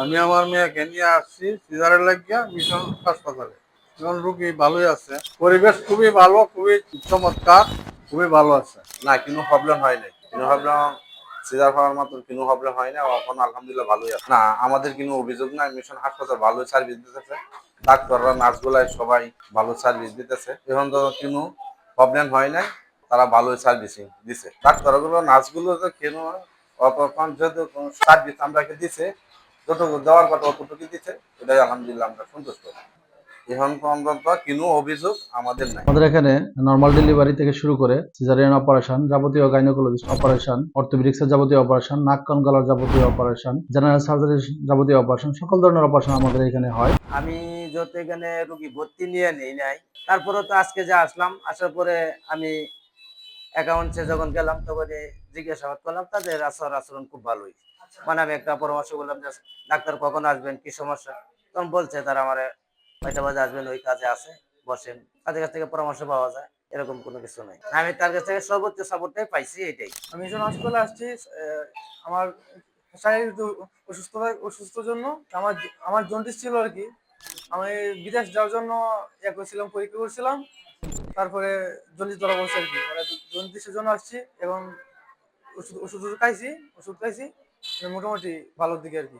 আমি আমার মেয়েকে নিয়ে আসছি, সিজারের লাগিয়া মিশন হাসপাতালে। এখন রুগী ভালোই আছে। পরিবেশ খুবই ভালো, খুবই চমৎকার, খুবই ভালো আছে। না, কোনো প্রবলেম হয় নাই। কোনো প্রবলেম সিজার হওয়ার মতো কোনো প্রবলেম হয় না এখন আলহামদুলিল্লাহ ভালোই আছে। না, আমাদের কোনো অভিযোগ নাই। মিশন হাসপাতাল ভালো সার্ভিস দিতেছে। ডাক্তাররা, নার্সগুলাই সবাই ভালো সার্ভিস দিতেছে। এখন তো কোনো প্রবলেম হয় নাই। তারা ভালোই সার্ভিসিং দিছে। ডাক্তারগুলো, নার্সগুলো তো কেন অতক্ষণ যেহেতু সার্ভিস আমরাকে দিছে? যতটুকু দেওয়ার কথা দিচ্ছে এটাই আলহামদুলিল্লাহ আমরা সন্তুষ্ট। এখন পর্যন্ত কোনো অভিযোগ আমাদের নাই। আমাদের এখানে নর্মাল ডেলিভারি থেকে শুরু করে সিজারিয়ান অপারেশন যাবতীয় গাইনোকোলজিস্ট অপারেশন অর্থোপেডিক্সের যাবতীয় অপারেশন নাক কান গলার যাবতীয় অপারেশন জেনারেল সার্জারির যাবতীয় অপারেশন সকল ধরনের অপারেশন আমাদের এখানে হয়। আমি যত এখানে রুগী ভর্তি নিয়ে নেই নাই তারপরে তো আজকে যে আসলাম আসার পরে আমি অ্যাকাউন্টসে যখন গেলাম তখন জিজ্ঞাসাবাদ করলাম তাদের আচরণ আচরণ খুব ভালোই। মানে আমি একটা পরামর্শ করলাম যে ডাক্তার কখন আসবেন? কি সমস্যা? তখন বলছে তারা আমার কয়টা বাজে আসবেন? ওই কাজে আছে বসেন। তাদের কাছ থেকে পরামর্শ পাওয়া যায় এরকম কোনো কিছু নাই। আমি তার কাছ থেকে সর্বোচ্চ সাপোর্টটাই পাইছি এটাই। আমি যখন হাসপাতালে আসছি আমার শারীরিক অসুস্থতা অসুস্থর জন্য আমার আমার জন্ডিস ছিল আর কি। আমি বিদেশ যাওয়ার জন্য ইয়ে করছিলাম পরীক্ষা করছিলাম। তারপরে জলদি জ্বর বলছে আর কি। মানে জন্ডিসের জন্য আসছি এবং ওষুধ ওষুধ খাইছি ওষুধ খাইছি, মোটামুটি ভালোর দিকে আর কি।